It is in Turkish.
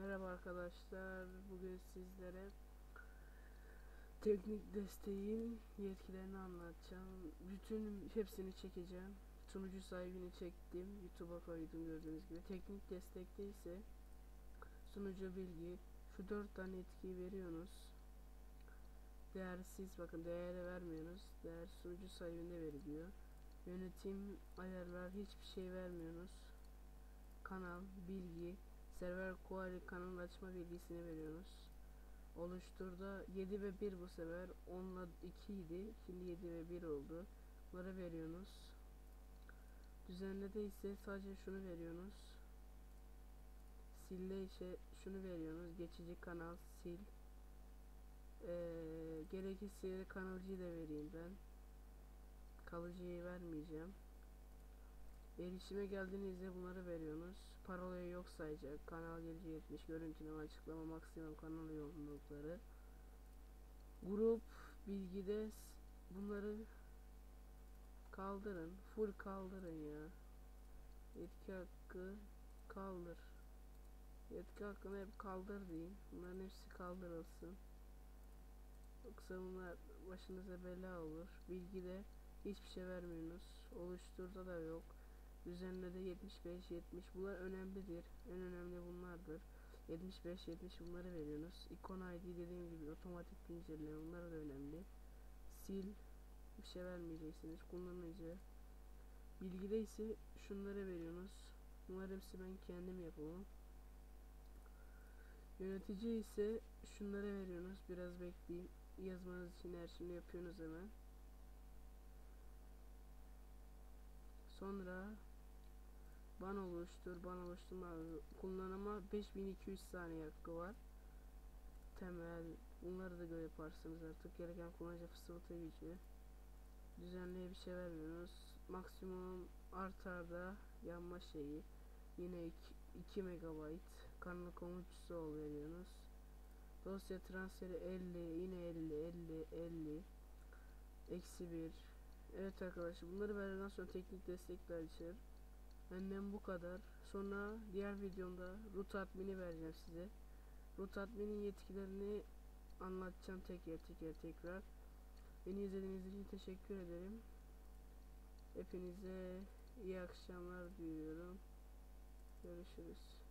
Merhaba arkadaşlar. Bugün sizlere teknik desteğin yetkilerini anlatacağım. Bütün hepsini çekeceğim. Sunucu sahibini çektim. YouTube'a koydum gördüğünüz gibi. Teknik destekte ise sunucu bilgi şu dört tane etkiyi veriyorsunuz. Değersiz bakın değeri vermiyorsunuz. Değer sunucu sahibinde veriliyor. Yönetim ayarlar hiçbir şey vermiyorsunuz. Kanal, bilgi, server query kanal açma bilgisini veriyorsunuz. Oluşturda 7 ve 1 bu sefer 10 ile 2 idi. Şimdi 7 ve 1 oldu. Bunları veriyorsunuz. Düzenlede ise sadece şunu veriyorsunuz. Silde ise şunu veriyorsunuz. Geçici kanal sil. Ee, gerekirse kalıcıyı da vereyim ben. Kalıcıyı vermeyeceğim. Erişime geldiğinizde bunları veriyorsunuz. Parolayı yok sayacak. Kanal gelici 70 görüntüleme açıklama maksimum kanal yoğunlukları. Grup bilgide bunları kaldırın. Full kaldırın ya. Yetki hakkı kaldır. Yetki hakkını hep kaldır deyin. Bunların hepsi kaldırılsın. Yoksa bunlar başınıza bela olur. Bilgide hiçbir şey vermiyorsunuz. Oluşturda da yok. Düzenlede 75 70 bunlar önemlidir. En önemli bunlardır. 75 70 bunları veriyorsunuz. İkon ID dediğim gibi otomatik güncelleme bunlar da önemli. Sil bir şey vermeyeceksiniz. Kullanıcı bilgide ise şunları veriyorsunuz. Bunlar hepsi ben kendim yapamam. Yönetici ise şunları veriyorsunuz. Biraz bekleyin. Yazmanız için her şeyi yapıyorsunuz hemen. Sonra ban oluştur, ban oluşturma kullanıma 5200 saniye hakkı var. Temel bunları da göre yaparsınız artık gereken kullanıcı fısıltı gücü. Düzenli bir şey vermiyoruz. Maksimum artarda yanma şeyi. Yine 2, 2 megabayt. Kanal komutçusu ol veriyorsunuz. Dosya transferi 50, yine 50, 50, 50. Eksi 1. Evet arkadaşlar bunları verdikten sonra teknik destekler açar. Benden bu kadar. Sonra diğer videomda root admini vereceğim size. Root adminin yetkilerini anlatacağım teker teker tekrar. Beni izlediğiniz için teşekkür ederim. Hepinize iyi akşamlar diliyorum. Görüşürüz.